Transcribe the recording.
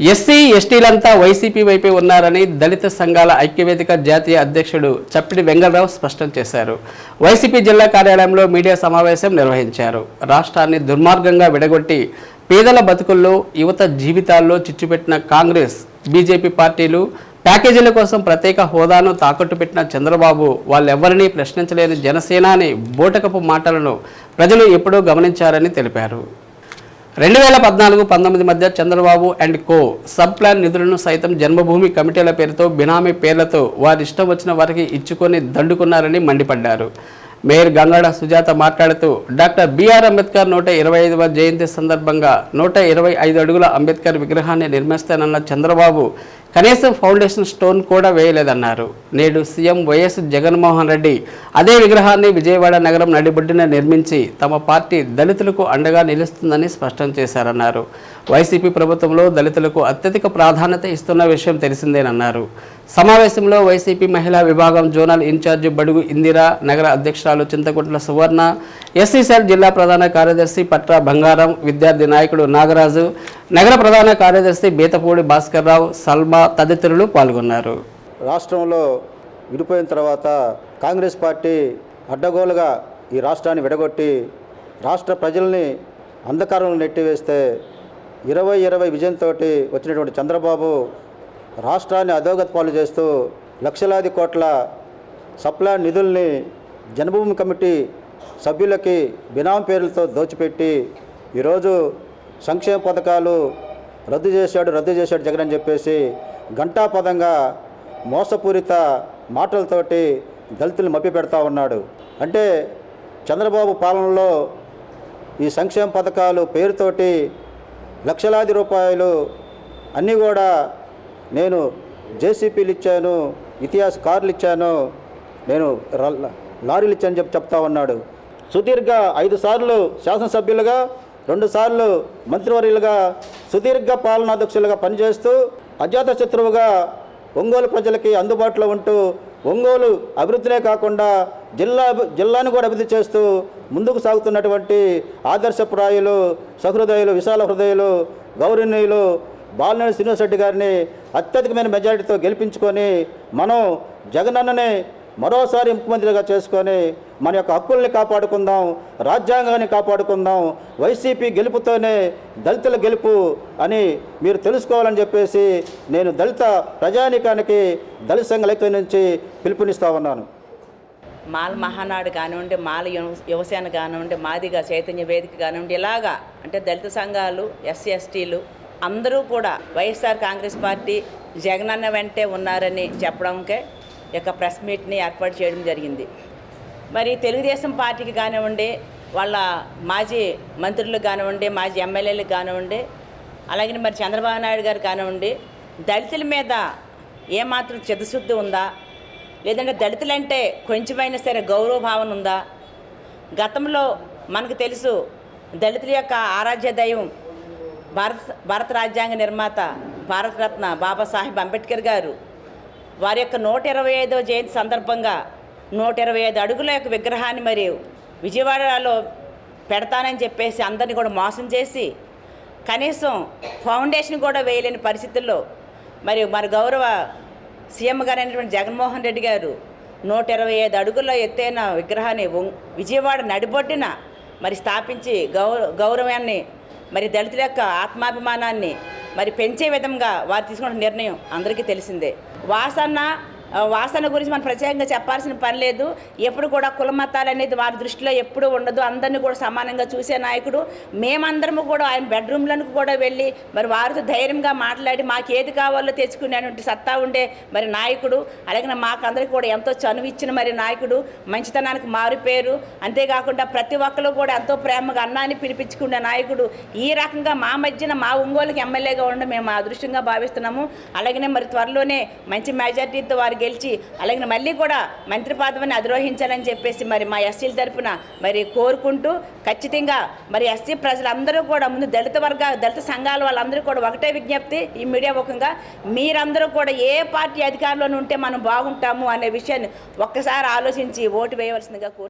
SC ఎస్టీలంతా YCP వైపే ఉన్నారని దళిత సంఘాల ఐక్యవేదిక జాతీయ అధ్యక్షుడు చప్పిడి వెంగళరావు స్పష్టం చేశారు. వైసీపీ జిల్లా కార్యాలయంలో మీడియా సమావేశం నిర్వహించారు. రాష్ట్రాన్ని దుర్మార్గంగా విడగొట్టి పేదల బతుకుల్లో యువత జీవితాల్లో చిచ్చుపెట్టిన కాంగ్రెస్ బీజేపీ పార్టీలు ప్యాకేజీల కోసం ప్రత్యేక హోదాను తాకట్టు పెట్టిన చంద్రబాబు వాళ్ళెవ్వరినీ ప్రశ్నించలేని జనసేన అని బోటకపు మాటలను ప్రజలు ఎప్పుడూ గమనించారని తెలిపారు. రెండు వేల పద్నాలుగు పంతొమ్మిది మధ్య Chandrababu and co sub plan నిధులను సైతం జన్మభూమి కమిటీల పేరుతో బినామీ పేర్లతో వారి ఇష్టం వచ్చిన వారికి ఇచ్చుకొని దండుకున్నారని మండిపడ్డారు. మేయర్ గంగాడ సుజాత మాట్లాడుతూ డాక్టర్ బిఆర్ అంబేద్కర్ నూట ఇరవై ఐదవ జయంతి సందర్భంగా నూట ఇరవై ఐదు అడుగుల అంబేద్కర్ విగ్రహాన్ని నిర్మిస్తానన్న చంద్రబాబు కనీసం ఫౌండేషన్ స్టోన్ కూడా వేయలేదన్నారు. నేడు సీఎం వైఎస్ జగన్మోహన్ రెడ్డి అదే విగ్రహాన్ని విజయవాడ నగరం నడిబొడ్డున నిర్మించి తమ పార్టీ దళితులకు అండగా నిలుస్తుందని స్పష్టం చేశారన్నారు. వైసీపీ ప్రభుత్వంలో దళితులకు అత్యధిక ప్రాధాన్యత ఇస్తున్న విషయం తెలిసిందేనన్నారు. సమావేశంలో వైసీపీ మహిళా విభాగం జోనల్ ఇన్ఛార్జి బడుగు ఇందిరా నగర అధ్యక్షురాలు చింతకుంట్ల సువర్ణ ఎస్సీసెల్ జిల్లా ప్రధాన కార్యదర్శి పట్ల బంగారం విద్యార్థి నాయకుడు నాగరాజు నగర ప్రధాన కార్యదర్శి బీతపూడి భాస్కర్రావు సల్మా తదితరులు పాల్గొన్నారు. రాష్ట్రంలో విడిపోయిన తర్వాత కాంగ్రెస్ పార్టీ అడ్డగోలుగా ఈ రాష్ట్రాన్ని విడగొట్టి రాష్ట్ర ప్రజల్ని అంధకారంలో నెట్టివేస్తే ఇరవై ఇరవై విజయంతో వచ్చినటువంటి చంద్రబాబు రాష్ట్రాన్ని అధోగతి పాలు చేస్తూ లక్షలాది కోట్ల సప్లా నిధుల్ని జన్మభూమి కమిటీ సభ్యులకి బినాం పేర్లతో దోచిపెట్టి ఈరోజు సంక్షేమ పథకాలు రద్దు చేశాడు రద్దు చేశాడు జగన్ అని చెప్పేసి ఘంటాపదంగా మోసపూరిత మాటలతోటి దళితులు మభ్య పెడతా ఉన్నాడు. అంటే చంద్రబాబు పాలనలో ఈ సంక్షేమ పథకాలు పేరుతోటి లక్షలాది రూపాయలు అన్నీ కూడా నేను జేసీపీలు ఇచ్చాను ఇతిహాస కార్లు ఇచ్చాను నేను లారీలు ఇచ్చాను చెప్పి చెప్తా ఉన్నాడు. సుదీర్ఘ ఐదు సార్లు శాసనసభ్యులుగా రెండుసార్లు మంత్రివర్యులుగా సుదీర్ఘ పాలనాధ్యక్షులుగా పనిచేస్తూ అజాత శత్రువుగా ఒంగోలు ప్రజలకి అందుబాటులో ఉంటూ ఒంగోలు అభివృద్ధినే కాకుండా జిల్లా అభి- జిల్లాను కూడా అభివృద్ధి చేస్తూ ముందుకు సాగుతున్నటువంటి ఆదర్శప్రాయులు సహృదయులు విశాల హృదయులు గౌరవనీయులు బాలనాడు శ్రీనివాస రెడ్డి గారిని అత్యధికమైన మెజారిటీతో గెలిపించుకొని మనం జగనన్నని మరోసారి ముఖ్యమంత్రిగా చేసుకొని మన యొక్క హక్కుల్ని కాపాడుకుందాం రాజ్యాంగాన్ని కాపాడుకుందాం వైసీపీ గెలుపుతోనే దళితుల గెలుపు అని మీరు తెలుసుకోవాలని చెప్పేసి నేను దళిత ప్రజానీకానికి దళిత సంఘ లెక్క నుంచి పిలుపునిస్తా ఉన్నాను. మాల మహానాడు కానివ్వండి మాల యువసేన కానివ్వండి మాదిగా చైతన్య వేదిక కానివ్వండి ఇలాగా అంటే దళిత సంఘాలు ఎస్సీ ఎస్టీలు అందరూ కూడా వైఎస్ఆర్ కాంగ్రెస్ పార్టీ జగనన్న వెంటే ఉన్నారని చెప్పడంకే యొక్క ప్రెస్ మీట్ని ఏర్పాటు చేయడం జరిగింది. మరి తెలుగుదేశం పార్టీకి కానివ్వండి వాళ్ళ మాజీ మంత్రులు కానివ్వండి మాజీ ఎమ్మెల్యేలకు కానివ్వండి అలాగే మరి చంద్రబాబు నాయుడు గారు కానివ్వండి దళితుల మీద ఏమాత్రం చిత్తశుద్ధి ఉందా? లేదంటే దళితులంటే కొంచెమైనా సరే గౌరవ భావన ఉందా? గతంలో మనకు తెలుసు దళితుల యొక్క ఆరాధ్య దైవం భారత భారత రాజ్యాంగ నిర్మాత భారతరత్న బాబాసాహెబ్ అంబేద్కర్ గారు వారి యొక్క నూట ఇరవై ఐదవ జయంతి సందర్భంగా నూట ఇరవై ఐదు అడుగుల యొక్క విగ్రహాన్ని మరి విజయవాడలో పెడతానని చెప్పేసి అందరిని కూడా మోసం చేసి కనీసం ఫౌండేషన్ కూడా వేయలేని పరిస్థితుల్లో మరి మరి గౌరవ సీఎం గారైనటువంటి జగన్మోహన్ రెడ్డి గారు నూట ఇరవై ఐదు అడుగుల ఎత్తైన విగ్రహాన్ని విజయవాడ నడిబొడ్డిన మరి స్థాపించి గౌర గౌరవాన్ని మరి దళితుల యొక్క ఆత్మాభిమానాన్ని మరి పెంచే విధంగా వారు తీసుకున్న నిర్ణయం అందరికీ తెలిసిందే. వాసన వాసన గురించి మనం ప్రత్యేకంగా చెప్పాల్సిన పని లేదు. ఎప్పుడు కూడా కుల మతాలు అనేది వారి దృష్టిలో ఎప్పుడూ ఉండదు. అందరినీ కూడా సమానంగా చూసే నాయకుడు. మేమందరము కూడా ఆయన బెడ్రూమ్లకు కూడా వెళ్ళి మరి వారితో ధైర్యంగా మాట్లాడి మాకు ఏది కావాలో తెచ్చుకునేటువంటి సత్తా ఉండే మరి నాయకుడు. అలాగే మాకు అందరికీ కూడా ఎంతో చనువు ఇచ్చిన మరి నాయకుడు. మంచితనానికి మారిపోయారు అంతేకాకుండా ప్రతి ఒక్కరు కూడా ఎంతో ప్రేమగా అన్నాన్ని పిలిపించుకునే నాయకుడు. ఈ రకంగా మా మధ్యన మా ఒంగోలుకి ఎమ్మెల్యేగా ఉండడం మేము అదృష్టంగా భావిస్తున్నాము. అలాగనే మరి త్వరలోనే మంచి మెజార్టీతో వారికి గెలిచి అలాగే మళ్ళీ కూడా మంత్రి పదవిని అధిరోహించాలని చెప్పేసి మరి మా ఎస్సీల తరపున మరి కోరుకుంటూ ఖచ్చితంగా మరి ఎస్సీ ప్రజలందరూ కూడా ముందు దళిత వర్గ దళిత సంఘాల వాళ్ళందరూ కూడా ఒకటే విజ్ఞప్తి ఈ మీడియా ముఖంగా. మీరందరూ కూడా ఏ పార్టీ అధికారంలోనే ఉంటే మనం బాగుంటాము అనే విషయాన్ని ఒక్కసారి ఆలోచించి ఓటు వేయవలసిందిగా కోరు